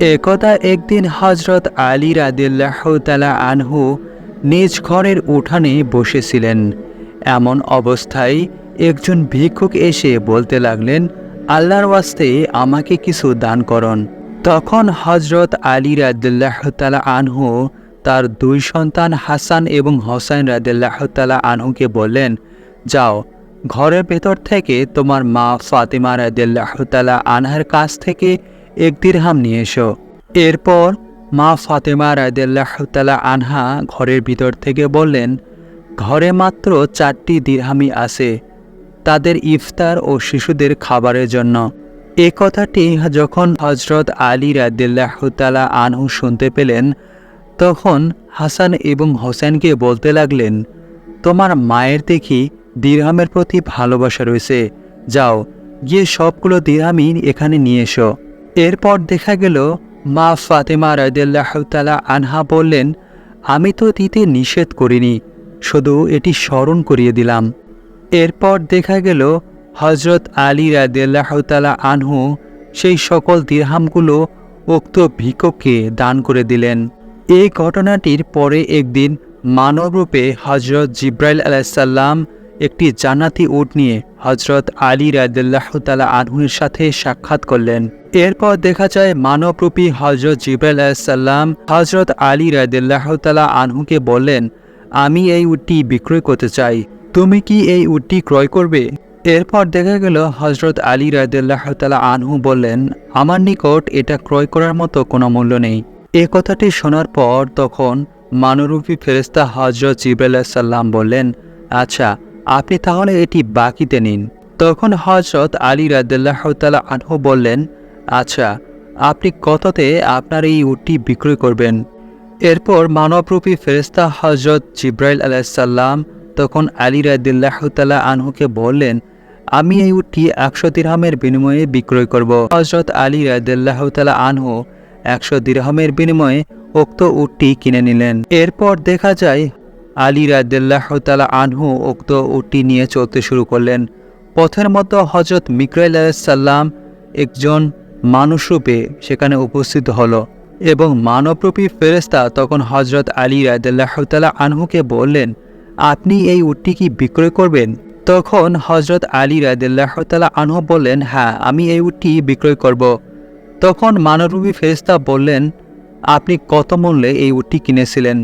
একদা একদিন হজরত আলী রাদিল্লাহ তালা আনহু নিজ ঘরের উঠানে বসেছিলেন। এমন অবস্থায় একজন ভিক্ষুক এসে বলতে লাগলেন, আল্লাহর ওয়াস্তে আমাকে কিছু দান করন। তখন হজরত আলী রাদিল্লাহ তালা আনহু তার দুই সন্তান হাসান এবং হোসাইন রাদিল্লাহ তালা আনহুকে বললেন, যাও, ঘরের ভেতর থেকে তোমার মা ফাতেমা রাদিল্লাহ তালা আনহার কাছ থেকে এক দিরহাম নিয়ে এসো। এরপর মা ফাতেমা রাদিল্লাহ তালা আনহা ঘরের ভিতর থেকে বললেন, ঘরে মাত্র চারটি দিরহামি আছে, তাদের ইফতার ও শিশুদের খাবারের জন্য। এ কথাটি যখন হজরত আলী রাদিল্লাহ তালা আনহু শুনতে পেলেন, তখন হাসান এবং হোসেনকে বলতে লাগলেন, তোমার মায়ের দেখি দিরহামের প্রতি ভালোবাসা রয়েছে, যাও, গিয়ে সবগুলো দিরহামি এখানে নিয়ে এসো। এরপর দেখা গেল মা ফাতেমা রাদিল্লাহ তালা আনহা বললেন, আমি তো দিতে নিষেধ করিনি, শুধু এটি স্মরণ করিয়ে দিলাম। এরপর দেখা গেল হজরত আলী রাদিল্লাহ তালা আনহু সেই সকল দিরহামগুলো উক্ত ভিক্ষককে দান করে দিলেন। এই ঘটনাটির পরে একদিন মানবরূপে হজরত জিব্রাইল আলাইসাল্লাম একটি জান্নাতি উট নিয়ে হজরত আলী রাদিল্লাহ তালা আনহুর সাথে সাক্ষাৎ করলেন। এরপর দেখা যায় মানবরূপী হজরত জিব্রাইল আলাইসাল্লাম হজরত আলী রাদিল্লাহ তালা আনহুকে বললেন, আমি এই উটটি বিক্রয় করতে চাই। তুমি কি এই উটটি ক্রয় করবে? এরপর দেখা গেল হজরত আলী রাদিল্লাহ তালা আনহু বললেন, আমার নিকট এটা ক্রয় করার মতো কোনো মূল্য নেই। এ কথাটি শোনার পর তখন মানরূপী ফেরেস্তা হজরত জিব্রাইল সাল্লাম বললেন আচ্ছা আপনি তাহলে এটি বাকিতে নিন। তখন হজরত আলী রাদিল্লাহ তালা আনহু বললেন আচ্ছা আপনি কততে আপনার এই উটটি বিক্রয় করবেন? এরপর মানবরূপী ফেরেস্তা হজরত জিব্রাইল আলাইসাল্লাম তখন আলী রাদিল্লাহ তালা আনহুকে বললেন, আমি এই উটটি একশো দিরহামের বিনিময়ে বিক্রয় করব। হজরত আলী রাদিল্লাহ তালা আনহু একশো দিরহামের বিনিময়ে উক্ত উটটি কিনে নিলেন। এরপর দেখা যায় আলী রাদিল্লাহ তালা আনহু উক্ত উটটি নিয়ে চলতে শুরু করলেন। পথের মতো হজরত মিকরাইল আলাইসাল্লাম একজন মানুষরূপে সেখানে উপস্থিত হলো এবং মানবরূপী ফেরেস্তা তখন হজরত আলী রাদিল্লাহ তালা আনহুকে বললেন, আপনি এই উটটি কি বিক্রয় করবেন? তখন হজরত আলী রাদিল্লাহ তালা আনহু বললেন হ্যাঁ আমি এই উটটি বিক্রয় করব। তখন মানবরূপী ফেরেস্তা বললেন, আপনি কত মূল্যে এই উটটি কিনেছিলেন?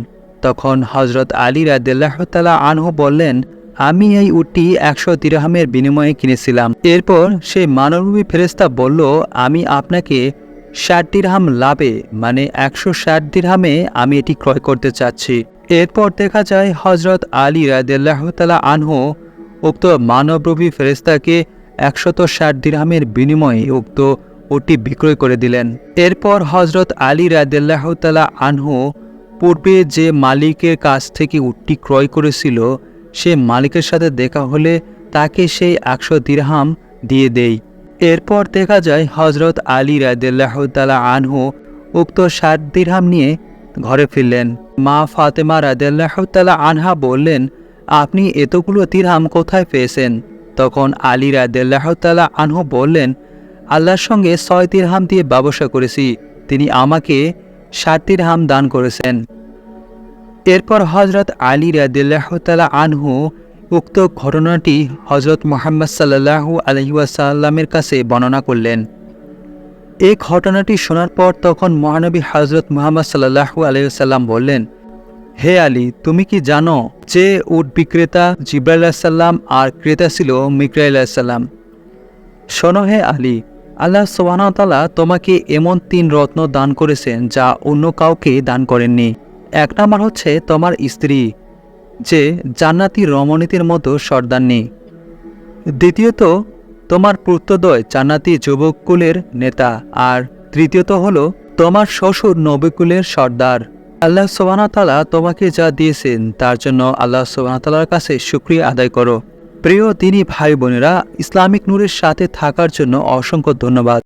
তখন হজরত আলী রাদিল্লাহ তালা আনহু বললেন, আমি এই উটটি একশো তিরাহামের বিনিময়ে কিনেছিলাম। এরপর সেই মানবী ফেরেস্তা বলল, আমি আপনাকে ষাট দিরহাম লাভে মানে একশো ষাট দিরহামে আমি এটি ক্রয় করতে চাচ্ছি। এরপর দেখা যায় হজরত আলী রাদিল্লাহ তালা আনহু উক্ত মানবরূপী ফেরেস্তাকে একশত ষাট দিরহামের বিনিময়ে উক্ত উটটি বিক্রয় করে দিলেন। এরপর হজরত আলী রাদিল্লাহ তালা আনহু পূর্বে যে মালিকের কাছ থেকে উটটি ক্রয় করেছিল, সে মালিকের সাথে দেখা হলে তাকে সেই একশো দিরহাম দিয়ে দেই। এরপর দেখা যায় হজরত আলী রাদিল্লাহ তালা আনহু উক্ত ষাট দিরহাম নিয়ে ঘরে ফিরলেন। মা ফাতেমা রাদিল্লাহ তালা আনহা বললেন, আপনি এতগুলো দিরহাম কোথায় পেয়েছেন? তখন আলী রাদিল্লাহ তালা আনহু বললেন, আল্লাহর সঙ্গে ছয় দিরহাম দিয়ে ব্যবসা করেছি। তিনি আমাকে ষাট দিরহাম দান করেছেন। এরপর হজরত আলী রাদিল্লাহ তালা আনহু উক্ত ঘটনাটি হজরত মোহাম্মদ সাল্লাহু আলহিউসাল্লামের কাছে বর্ণনা করলেন। এই ঘটনাটি শোনার পর তখন মহানবী হজরত মোহাম্মদ সাল্লাহু আলহিসাল্লাম বললেন, হে আলী, তুমি কি জানো যে উট বিক্রেতা জিব্রাইল সাল্লাম আর ক্রেতা ছিল মিকরাইল সাল্লাম শোনো হে আলী আল্লাহ সোহানতালা তোমাকে এমন তিন রত্ন দান করেছেন যা অন্য কাউকে দান করেননি। এক নাম্বার হচ্ছে তোমার স্ত্রী, যে জান্নাতি রমণীতির মতো সর্দারনি। দ্বিতীয়ত, তোমার পুত্রদয় জান্নাতি যুবককুলের নেতা। আর তৃতীয়ত হলো তোমার শ্বশুর নবীকুলের সর্দার। আল্লাহ সোবানাতালা তোমাকে যা দিয়েছেন তার জন্য আল্লাহ সোবানাতালার কাছে সুক্রিয়া আদায় করো। প্রিয় তিনি ভাই বোনেরা ইসলামিক নূরের সাথে থাকার জন্য অসংখ্য ধন্যবাদ।